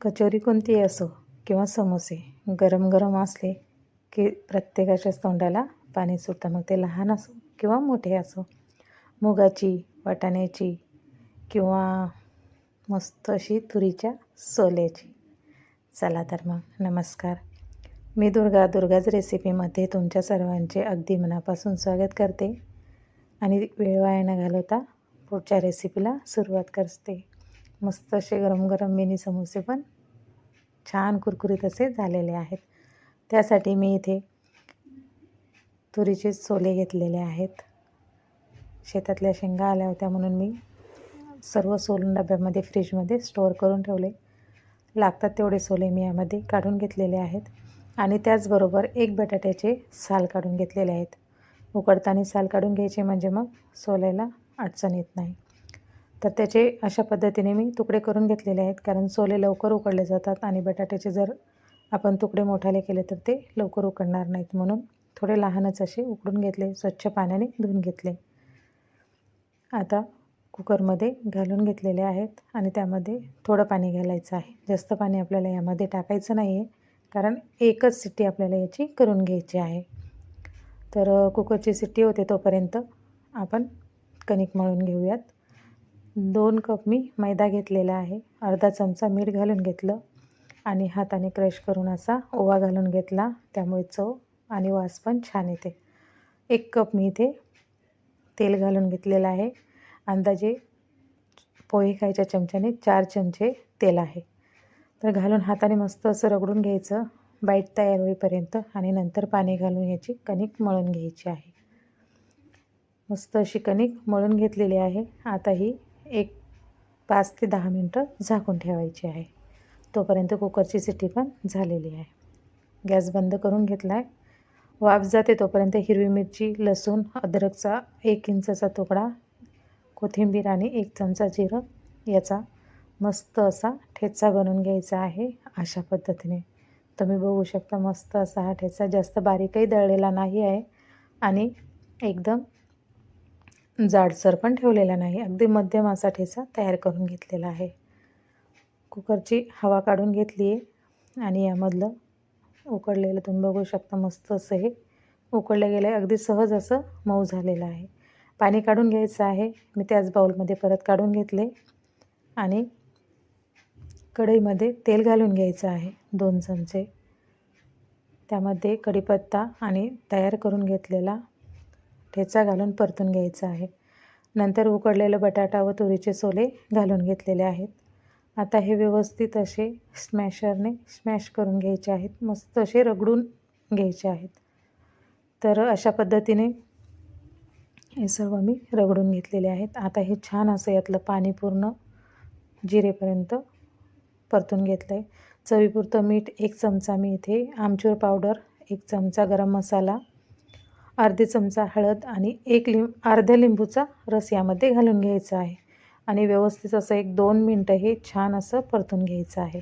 कचोरी कोणतीही असो किंवा समोसे गरम गरम असले की प्रत्येकाच्याच तोंडाला पाणी सुटतं. मग ते लहान असो किंवा मोठे असो मुगाची वाटाण्याची किंवा मस्त अशी तुरीच्या सोल्याची. चला तर मग नमस्कार. मी दुर्गा दुर्गाच रेसिपीमध्ये तुमच्या सर्वांचे अगदी मनापासून स्वागत करते आणि वेळ वाया न घालवता पुढच्या रेसिपीला सुरुवात करते. मस्त असे गरम गरम मिनी समोसे पण छान कुरकुरीत असे झालेले आहेत. त्यासाठी मी इथे तुरीचे सोले घेतलेले आहेत. शेतातल्या शेंगा आल्या होत्या म्हणून मी सर्व सोलून डब्यामध्ये फ्रीजमध्ये स्टोअर करून ठेवले. लागतात तेवढे सोले मी यामध्ये काढून घेतलेले आहेत आणि त्याचबरोबर एक बटाट्याचे साल काढून घेतलेले आहेत. उकडताना साल काढून घ्यायचे म्हणजे मग सोल्याला अडचण येत नाही. तर त्याचे अशा पद्धतीने मी तुकडे करून घेतलेले आहेत. कारण सोले लवकर उकडले जातात आणि बटाट्याचे जर आपण तुकडे मोठाले केले तर ते लवकर उकडणार नाहीत. म्हणून थोडे लहानच असे उकडून घेतले स्वच्छ पाण्याने धुवून घेतले. आता कुकरमध्ये घालून घेतलेले आहेत आणि त्यामध्ये थोडं पाणी घालायचं आहे. जास्त पाणी आपल्याला यामध्ये टाकायचं नाही आहे कारण एकच सिट्टी आपल्याला याची करून घ्यायची आहे. तर कुकरची सिट्टी होते तोपर्यंत आपण कणिक मळून घेऊयात. दोन कप मी मैदा घेतलेला आहे. अर्धा चमचा मीठ घालून घेतलं आणि हाताने क्रश करून असा ओवा घालून घेतला. त्यामुळे चव आणि वास पण छान येते. एक कप मी इथे तेल घालून घेतलेलं आहे. अंदाजे पोहे खायच्या चमच्याने चार चमचे तेल आहे. तर घालून हाताने मस्त असं रगडून घ्यायचं. बाईट तयार होईपर्यंत आणि नंतर पाणी घालून याची कणिक मळून घ्यायची आहे. मस्त अशी कणिक मळून घेतलेली आहे. आता ही एक पाच ते दहा मिनटं झाकून ठेवायची आहे. तोपर्यंत कुकरची सिटी पण झालेली आहे. गॅस बंद करून घेतला आहे वाफ जाते तोपर्यंत हिरवी मिरची लसूण अद्रकचा एक इंचाचा तुकडा कोथिंबीर आणि एक चमचा जिरं याचा मस्त असा ठेचा बनवून घ्यायचा आहे अशा पद्धतीने. तुम्ही बघू शकता मस्त असा हा ठेचा. जास्त बारीकही दळलेला नाही आहे आणि एकदम जाडसर पण ठेवलेला नाही. अगदी मध्यम असा ठेचा तयार करून घेतलेला आहे. कुकरची हवा काढून घेतली आहे आणि यामधलं उकडलेलं तुम्ही बघू शकता मस्त असं हे उकडलं गेलं आहे अगदी सहज असं मऊ झालेलं आहे. पाणी काढून घ्यायचं आहे. मी त्याच बाऊलमध्ये परत काढून घेतले आणि कढईमध्ये तेल घालून घ्यायचं आहे. दोन चमचे. त्यामध्ये कढीपत्ता आणि तयार करून घेतलेला ठेचा घालून परतून घ्यायचा आहे. नंतर उकडलेलं बटाटा व तुरीचे सोले घालून घेतलेले आहेत. आता हे व्यवस्थित असे स्मॅशरने स्मॅश करून घ्यायचे आहेत. मस्त असे रगडून घ्यायचे आहेत. तर अशा पद्धतीने हे सर्व मी रगडून घेतलेले आहेत. आता हे छान असं यातलं पाणी पूर्ण जिरेपर्यंत परतून घेतलं आहे चवीपुरतं मीठ एक चमचा मी इथे आमचूर पावडर एक चमचा गरम मसाला अर्धे चमचा हळद आणि एक लिंब अर्ध्या लिंबूचा रस यामध्ये घालून घ्यायचा आहे. आणि व्यवस्थित असं एक दोन मिनटं हे छान असं परतून घ्यायचं आहे.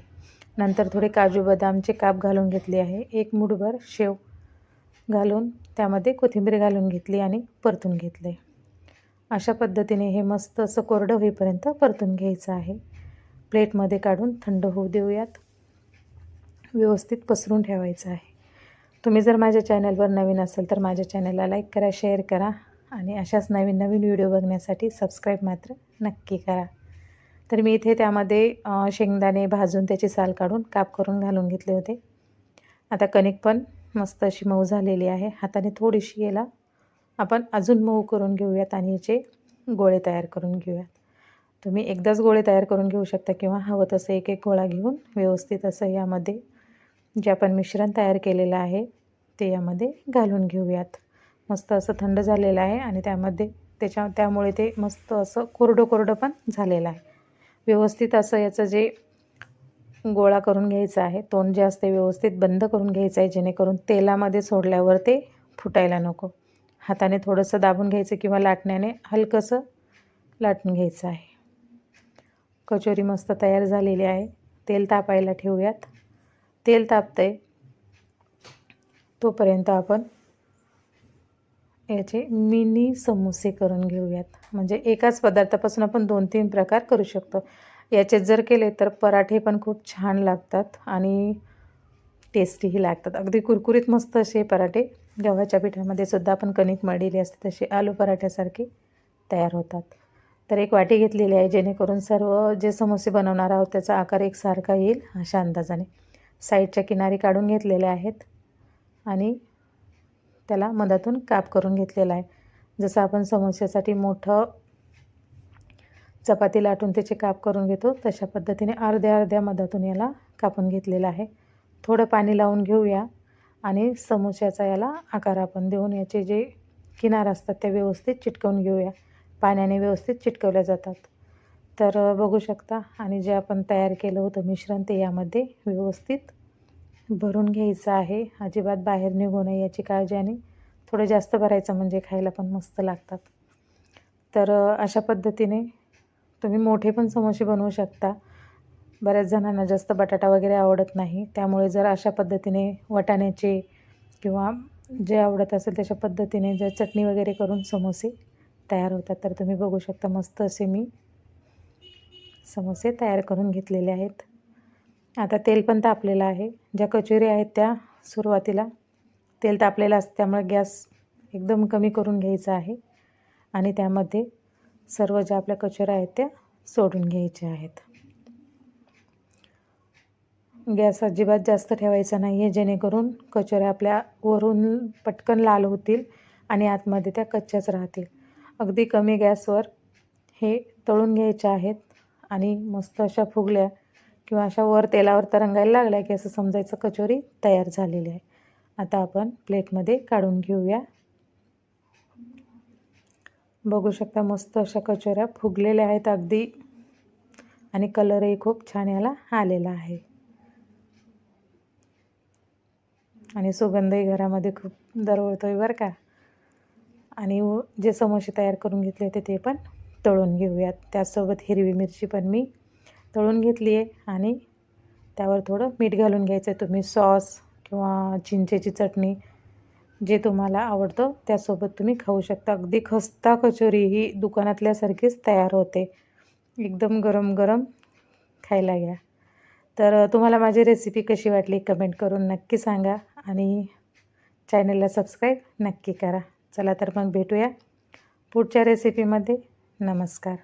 नंतर थोडे काजू बदामचे काप घालून घेतले आहे. एक मुठभर शेव घालून त्यामध्ये कोथिंबीर घालून घेतली आणि परतून घेतले. अशा पद्धतीने हे मस्त असं कोरडं होईपर्यंत परतून घ्यायचं आहे. प्लेटमध्ये काढून थंड होऊ देऊयात. व्यवस्थित पसरून ठेवायचं आहे. तुम्ही जर माझ्या चॅनलवर नवीन असेल तर माझ्या चॅनलला लाईक करा शेअर करा आणि अशाच नवीन नवीन व्हिडिओ बघण्यासाठी सबस्क्राईब मात्र नक्की करा. तर मी इथे त्यामध्ये शेंगदाणे भाजून त्याची साल काढून काप करून घालून घेतले होते. आता कणिक पण मस्त अशी मऊ झालेली आहे. हाताने थोडीशी याला आपण अजून मऊ करून घेऊयात आणि याचे गोळे तयार करून घेऊयात. तुम्ही एकदाच गोळे तयार करून घेऊ शकता किंवा हवं तसं एक एक गोळा घेऊन व्यवस्थित असं यामध्ये जे आपण मिश्रण तयार केलेलं आहे ते यामध्ये घालून घेऊयात. मस्त असं थंड झालेलं आहे आणि त्यामध्ये त्याच्या त्यामुळे ते मस्त असं कोरडं कोरडं पण झालेलं आहे. व्यवस्थित असं याचं जे गोळा करून घ्यायचा आहे तोंड जे असते व्यवस्थित बंद करून घ्यायचं आहे जेणेकरून तेलामध्ये सोडल्यावर ते फुटायला नको. हाताने थोडंसं दाबून घ्यायचं किंवा लाटण्याने हलकंसं लाटून घ्यायचं आहे. कचोरी मस्त तयार झालेली आहे. तेल तापायला ठेवूयात. तेल तापतं आहे तोपर्यंत आपण याचे मिनी समोसे करून घेऊयात. म्हणजे एकाच पदार्थापासून आपण दोन तीन प्रकार करू शकतो. याचे जर केले तर पराठे पण खूप छान लागतात आणि टेस्टीही लागतात. अगदी कुरकुरीत मस्त असे पराठे. गव्हाच्या पिठामध्ये सुद्धा आपण कणिक मळलेली असते तसे आलू पराठ्यासारखे तयार होतात. तर एक वाटी घेतलेली आहे जेणेकरून सर्व जे समोसे बनवणार आहोत त्याचा आकार एकसारखा येईल अशा अंदाजाने. साईडच्या किनारी काढून घेतलेले आहेत आणि त्याला मधातून काप करून घेतलेला आहे. जसं आपण समोस्यासाठी मोठं चपाती लाटून त्याचे काप करून घेतो तशा पद्धतीने अर्ध्या अर्ध्या मधातून याला कापून घेतलेलं आहे. थोडं पाणी लावून घेऊया आणि समोश्याचा याला आकार आपण देऊन याचे जे किनार असतात ते व्यवस्थित चिटकवून घेऊया. पाण्याने व्यवस्थित चिटकवल्या जातात. तर बघू शकता. आणि जे आपण तयार केलं होतं मिश्रण ते यामध्ये व्यवस्थित भरून घ्यायचं आहे. अजिबात बाहेर निघू नये याची काळजी आणि थोडं जास्त भरायचं म्हणजे खायला पण मस्त लागतात. तर अशा पद्धतीने तुम्ही मोठे पण समोसे बनवू शकता. बऱ्याच जणांना जास्त बटाटा वगैरे आवडत नाही. त्यामुळे जर अशा पद्धतीने वाटाण्याचे किंवा जे आवडत असेल तशा पद्धतीने जर चटणी वगैरे करून समोसे तयार होतात तर तुम्ही बघू शकता मस्त असे मी समोसे तयार करून घेतलेले आहेत. आता तेल पण तापलेलं आहे. ज्या कचोरी आहेत त्या सुरुवातीला तेल तापलेलं असतं त्यामुळे गॅस एकदम कमी करून घ्यायचा आहे. आणि त्यामध्ये सर्व ज्या आपल्या कचोऱ्या आहेत त्या सोडून घ्यायच्या आहेत. गॅस अजिबात जास्त ठेवायचा नाही आहे जेणेकरून कचोऱ्या आपल्या वरून पटकन लाल होतील आणि आतमध्ये त्या कच्च्याच राहतील. अगदी कमी गॅसवर हे तळून घ्यायच्या आहेत. आणि मस्त अशा फुगल्या किंवा अशा वर तेलावर तरंगायला लागल्या की असं समजायचं कचोरी तयार झालेली आहे. आता आपण प्लेटमध्ये काढून घेऊया. बघू शकता मस्त अशा कचोऱ्या फुगलेल्या आहेत अगदी. आणि कलरही खूप छान याला आलेला आहे. आणि सुगंधही घरामध्ये खूप दरवळतोय बरं का. आणि जे समोसे तयार करून घेतले होते ते पण तळून घेऊयात. त्याचसोबत हिरवी मिरची पण मी तळून घेतली आहे आणि त्यावर थोडं मीठ घालून घ्यायचं आहे. तुम्ही सॉस किंवा चिंचेची चटणी जे तुम्हाला आवडतं त्यासोबत तुम्ही खाऊ शकता. अगदी खस्ता कचोरी ही दुकानातल्यासारखीच तयार होते. एकदम गरम गरम खायला घ्या. तर तुम्हाला माझी रेसिपी कशी वाटली कमेंट करून नक्की सांगा आणि चॅनलला सबस्क्राईब नक्की करा. चला तर मग भेटूया पुढच्या रेसिपीमध्ये. नमस्कार.